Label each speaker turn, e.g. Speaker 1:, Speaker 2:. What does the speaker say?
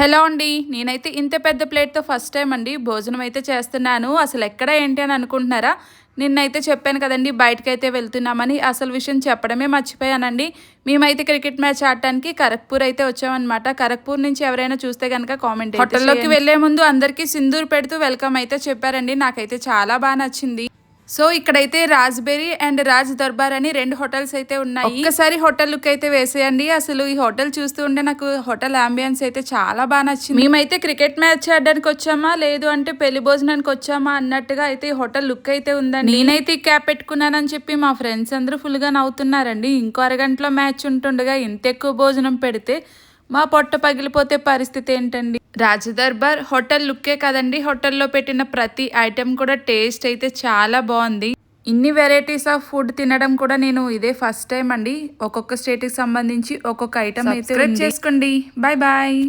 Speaker 1: Hello అండి నేనైతే ఇంత పెద్ద ప్లేట్తో ఫస్ట్ టైం అండి భోజనం అయితే చేస్తున్నాను. అసలు ఎక్కడ ఏంటి అని అనుకుంటున్నారా? నిన్నైతే చెప్పాను కదండి బయటకైతే వెళ్తున్నామని అసలు విషయం చెప్పడమే మర్చిపోయానండి. మేమైతే క్రికెట్ మ్యాచ్ ఆడటానికి కరక్పూర్ అయితే వచ్చామన్నమాట. కరక్పూర్ నుంచి ఎవరైనా చూస్తే కనుక కామెంట్ హోటల్లోకి వెళ్ళే ముందు అందరికీ సింధూర్ పెడుతూ వెల్కమ్ అయితే చెప్పారండి. నాకైతే చాలా బాగా నచ్చింది. సో ఇక్కడైతే రాజ్బెరీ అండ్ రాజ్ దర్బార్ అని రెండు హోటల్స్ అయితే ఉన్నాయి. ఒక్కసారి హోటల్ లుక్ అయితే వేసేయండి. అసలు ఈ హోటల్ చూస్తూ ఉంటే నాకు హోటల్ అంబియన్స్ అయితే చాలా బాగా నచ్చింది. మేమైతే క్రికెట్ మ్యాచ్ ఆడడానికి వచ్చామా? లేదు అంటే పెళ్ళి భోజనానికి వచ్చామా? అన్నట్టుగా అయితే ఈ హోటల్ లుక్ అయితే ఉందండి. నేనైతే ఈ క్యాప్ పెట్టుకున్నానని చెప్పి మా ఫ్రెండ్స్ అందరూ ఫుల్గా నవ్వుతున్నారండి. ఇంకో అరగంటలో మ్యాచ్ ఉంటుండగా ఇంత ఎక్కువ భోజనం పెడితే మా పొట్ట పగిలిపోతే పరిస్థితి ఏంటండి? రాజదర్బార్ హోటల్ లుక్కే కదండి. హోటల్లో పెట్టిన ప్రతి ఐటెం కూడా టేస్ట్ అయితే చాలా బాగుంది. ఇన్ని వెరైటీస్ ఆఫ్ ఫుడ్ తినడం కూడా నేను ఇదే ఫస్ట్ టైం అండి. ఒక్కొక్క స్టేట్కి సంబంధించి ఒక్కొక్క ఐటమ్ అయితే చేసుకోండి. Bye bye